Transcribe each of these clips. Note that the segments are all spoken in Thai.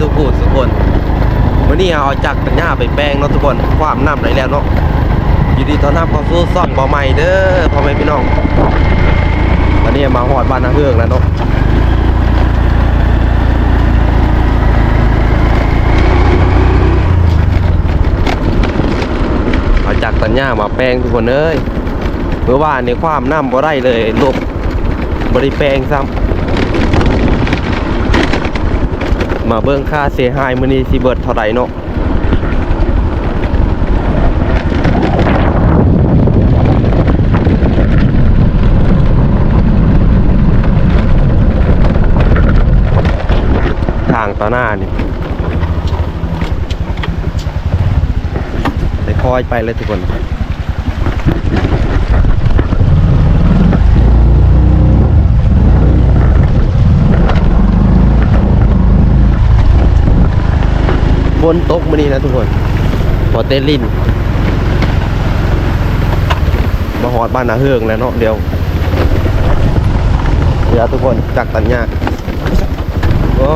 สุขุสุคนวันนี้เอาจักรปัญญาไปแปลงเนาะทุกคนความน้ำไหลแล้วเนาะยินดีต้อนรับเข้าสู่ซ่องบ่อใหม่เด้อพ่อแม่พี่น้องวันนี้มาหอดบ้านนาเฮืองแล้วเนาะเอาจักรปัญญามาแปลงทุกคนเอ้ยเมื่อวานในความน้ำบ่ได้เลยลบบริแปลงซ้ำ มาเบิ่งค่าเสียหายมื้อนี้สิเบิดเท่าใดเนาะทางต่อหน้านี่ไปคอยไปเลยทุกคน ฝนตกมื้อนี้นะทุกคนพอเต้นลินมาหอดบ้านนาเฮืองแล้วเนาะเดี๋ยวเดี๋ยวทุกคนจากตันยาก็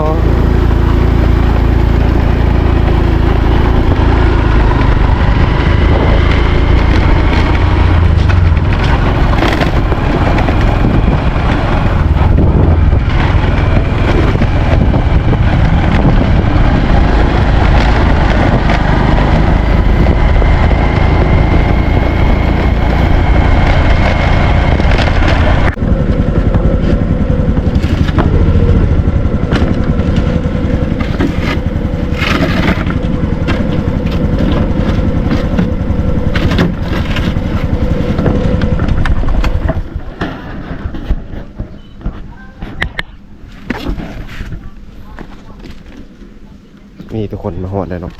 มีทุก คนมาหอดเลยเนาะ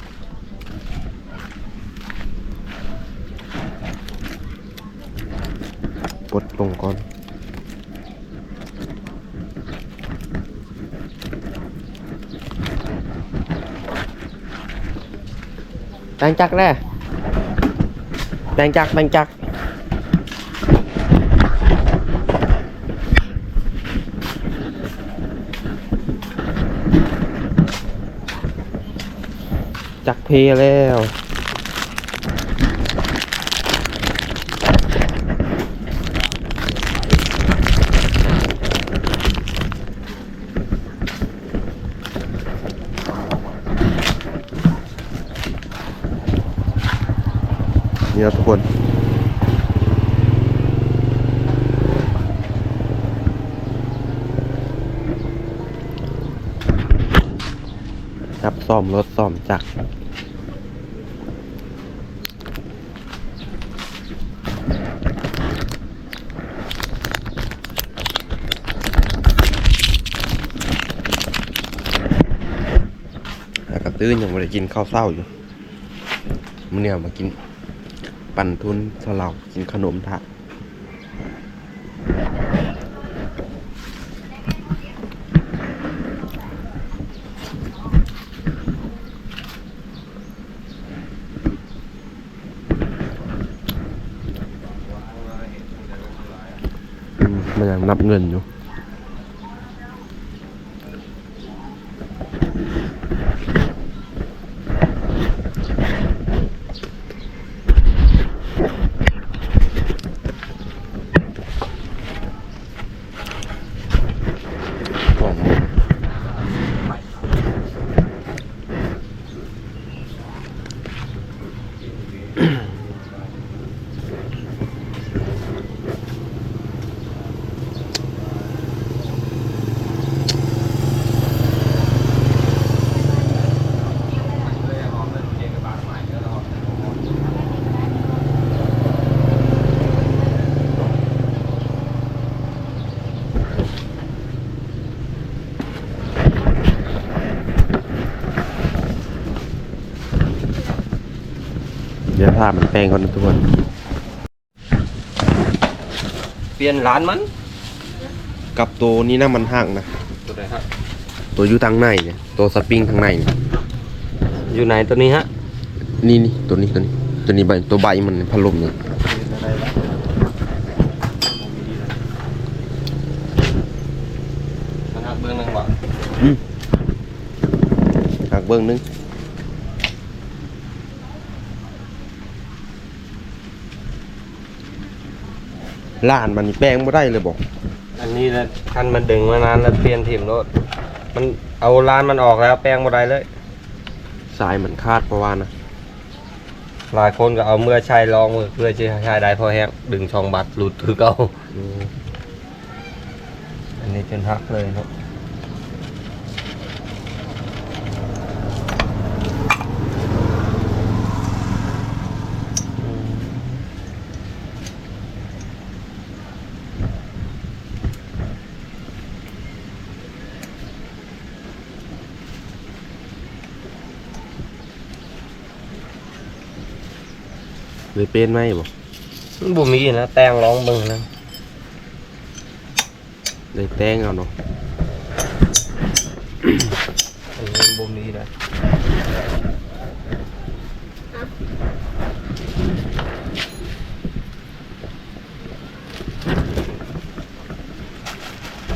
ปลดลงก่อนแบงจักแน่แบงจักแบงจัก จักเพแล้วนี่ยทุกคน ครับ ซ่อมรถซ่อมจักรแล้วก็ตื้นยังไม่ได้กินข้าวเศร้าอยู่มื่อเนี่ยมากิน ปั่นทุนสลับกินขนมทะ อืมมันยังนับเงินอยู่ ของเดี๋ยวภาพมันแปลงก่อนนะทุกคน เปลี่ยนร้านมันกับตัวนี้นะมันห่างนะ ตัวไหนฮะตัวอยู่ทางในเนี่ย ตัวสปริงทางในเนี่ยอยู่ไหนตัวนี้ฮะนี่นี่ตัวนี้ตัวนี้ ตัวนี้ใบตัวใบมันพัดลมเนี่ยเบื้องหนึงบ่อืมหักเบิ้งหนึง ล้านมันนี่แปลงบ่ได้เลยบอกอันนี้นะคันมันดึงมานานแล้วเปลี่ยนทีมรถมันเอาร้านมันออกแล้วแปลงบ่ได้เลย สายมันคาดเพราะว่านะหลายคนก็เอาเมื่อใช้ลองมือเพื่อจะใช้ได้พอแห้งดึงช่องบัตรหลุดคือเก่าอืมอันนี้จนหักเลยเนาะ เลยเป็นไหมบอกมันบ่มีนะแต่งร้องเบิ่งนะเลยแต้งเอาเนาะอันนี้บ่มีนะ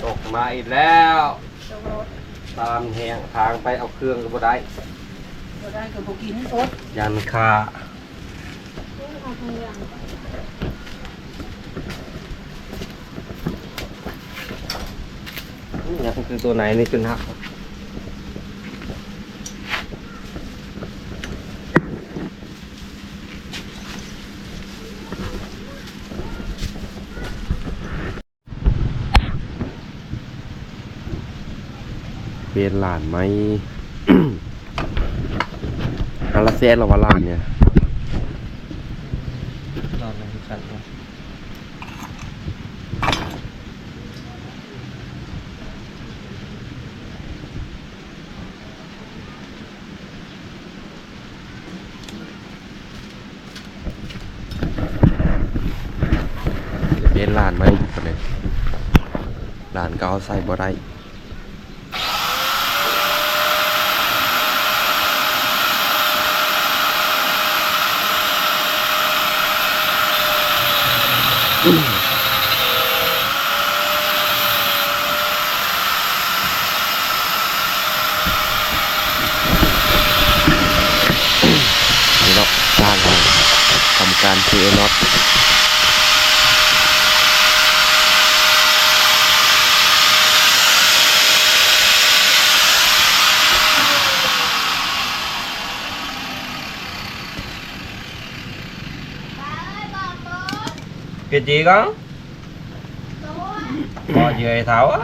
ตกมาอีกแล้ว ตามแหงทางไปเอาเครื่องก็บ่ได้บ่ได้ก็บ่กินอดยันคา นี่คือตัวไหนนี่จนหักเป็นหลานไหมอันละแสนหรอว่าหลานเนี่ย รอดเลยกันนะ เป็นลานไหมคนนี้ลานก็เอาใส่บ่ได้นี่เนาะสร้างมาทำการเทน็อต cái gì con? Bỏ về thảo á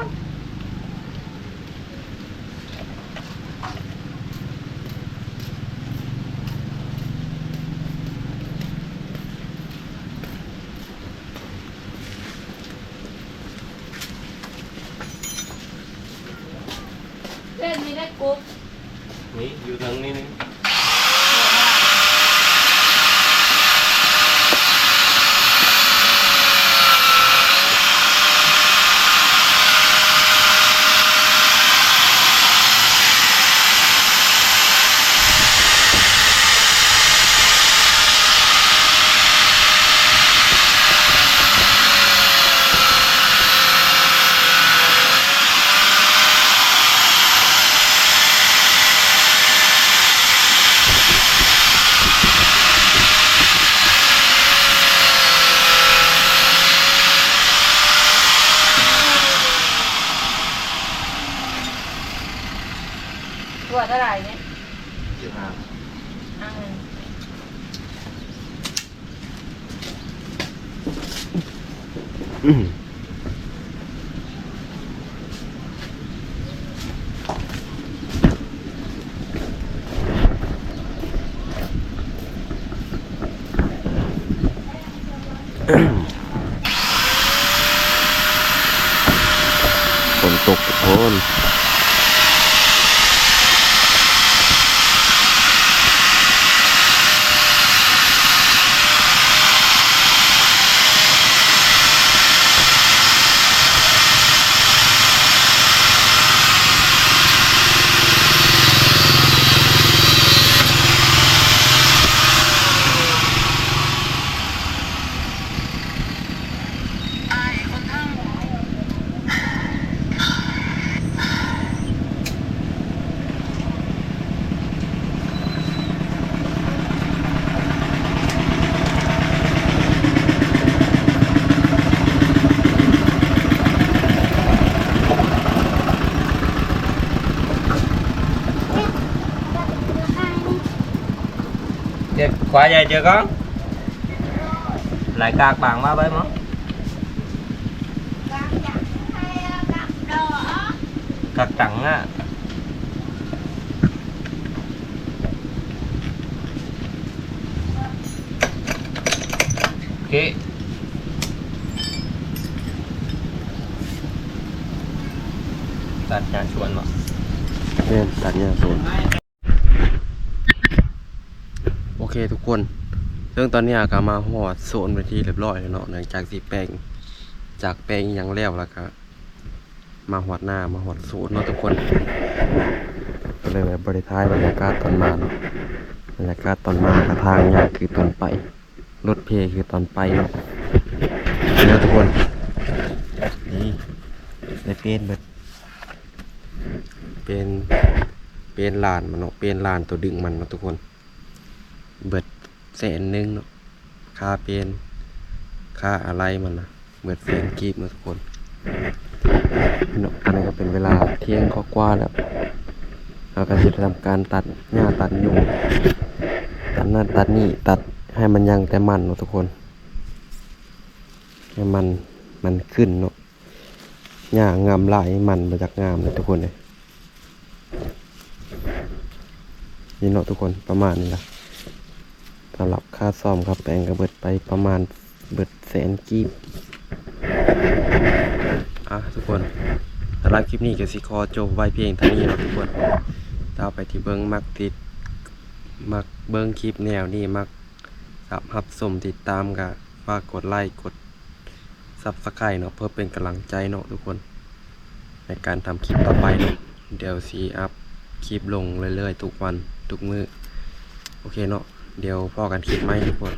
อื quá về chưa con lại cạc bằng ba bên món cạc trắng á ok ตัดงานชวนมา เล่นตัดหญ้าสวนโอเคทุกคน เรื่องตอนนี้ก็มาหอดโซนไปที่เรียบร้อยแล้วเนาะหลังจากสีแปลงจากแปลงยังแล้วแล้วก็มาหอดหน้ามาหอดโซนเนาะทุกคน ก็เลยแบบบริท้ายบรรยากาศตอนมาเนาะบรรยากาศตอนมากระทางยากคือตอนไปรถเพลคือตอนไปเนาะนี่เนาะทุกคนนี่ได้เป็นเบิดเป็นเป็นลานมันเนาะเป็นลานตัวดึงมันเนาะทุกคน เบิดแสนหนึ่งเนาะค่าเป็นค่าอะไรมันนะเบิดแสนกีบเนาะทุกคนเนาะอันนี้ก็เป็นเวลาเที่ยงกว่าแล้วเราก็จะทำการตัดหญ้าตัดยุงตัดนั่นตัดนี่ตัดให้มันยังแต่มันเนาะทุกคน ให้มันมันขึ้นเนาะหญ้างามหลายมันมาจากงามเลยทุกคนเลยนี่เนาะทุกคนประมาณนี้ละ สำหรับค่าซ่อมครับแปลงก็เบิดไปประมาณเบิดแสนกีบอะทุกคนสำหรับคลิปนี้ก็สิขอจบไว้เพียงเท่านี้นะทุกคนถ้าไปที่เบิ้งมักติด มักเบิ้งคลิปแนวนี้มักสับหับสมติดตามก็ฝากกดไลค์กดซับสไครต์เนาะเพื่อเป็นกำลังใจเนาะทุกคน ในการทำคลิปต่อไปเนาะเดี๋ยวสีอัพคลิปลงเรื่อยๆ ทุกวันทุกมือโอเคเนาะ เดี๋ยวพอกันคลิปไหมทุกคน